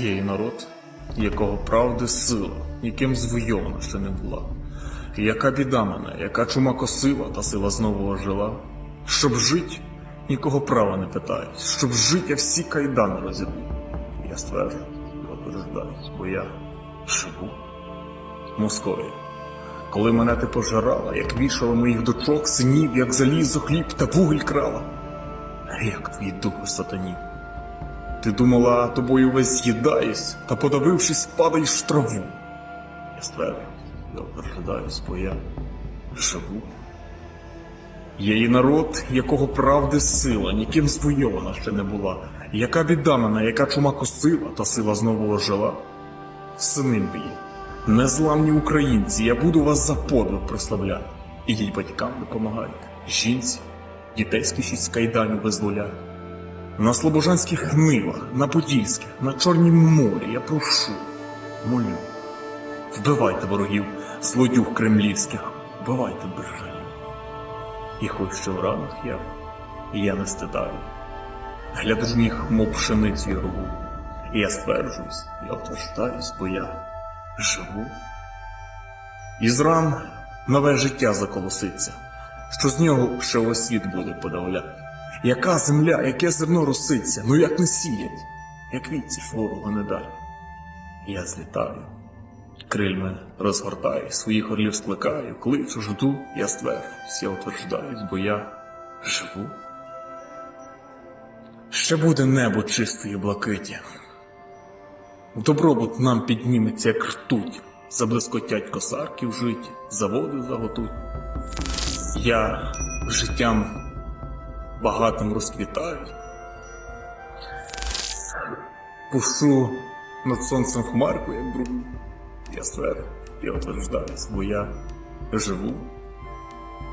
Є і народ, якого правди сила, ніким звойована ще не була. Яка біда мене, яка чума косила, та сила знову ожила. Щоб жить, нікого права не питають, щоб жить, я всі кайдани розірву. Я стверджую, утверждаюсь, бо я живу. Московія. Коли мене ти пожирала, як вішала моїх дочок, синів, як залізо, хліб та вугіль крала. Як твій дух у сатані. Ти думала, тобою весь з'їдаюсь, та подавившись, падаєш в траву. Я стверджую, я прожидаюсь, бо я живу. Є і народ, якого правди сила, ніким звойована ще не була. Яка біда мене, яка чума косила, та сила знову ожила. Сини мої, незламні українці, я буду вас за подвиг прославляти. Їй батькам допомагайте, жінці, дітей скішіть з кайданів без воля. На слобожанських нивах, на Подільських, на Чорнім морі я прошу, молю. Вбивайте ворогів, злодюг кремлівських, вбивайте без. І хоч що в ранах я, я не стидаю. Гляду ж ніг, мов пшеницю я рву. І я стверджуюсь, я утверждаюсь, бо я живу. Із ран нове життя заколоситься, що з нього ще весь світ буде подавляти. Яка земля, яке зерно роситься, ну як не сіять, як віці ворога не дай. Я злітаю, крильми розгортаю, своїх орлів скликаю, кличу, жду, я стверджуюсь, я утверждаюсь, бо я живу. Ще буде небо чистої блакиті. Добробут нам підніметься, як ртуть, заблискотять косарки в житті, заводи заготуть. Я життям багатим розквітаю. Пушу над сонцем хмарку, як бруд. Я стверджую, я утверждаюсь, бо я живу.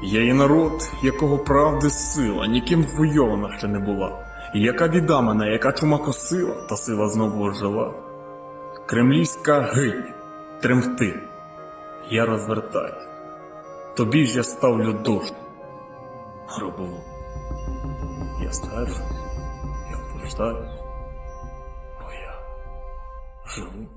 Я є народ, якого правди сила, ніким звойована ще не була. І яка біда мене, яка чума косила, та сила знову ожила. Кремлівська гинь, тремти, я розвертаю. Тобі ж я ставлю душу. Гробову. Я стверджую, я утверждаю, но я живу.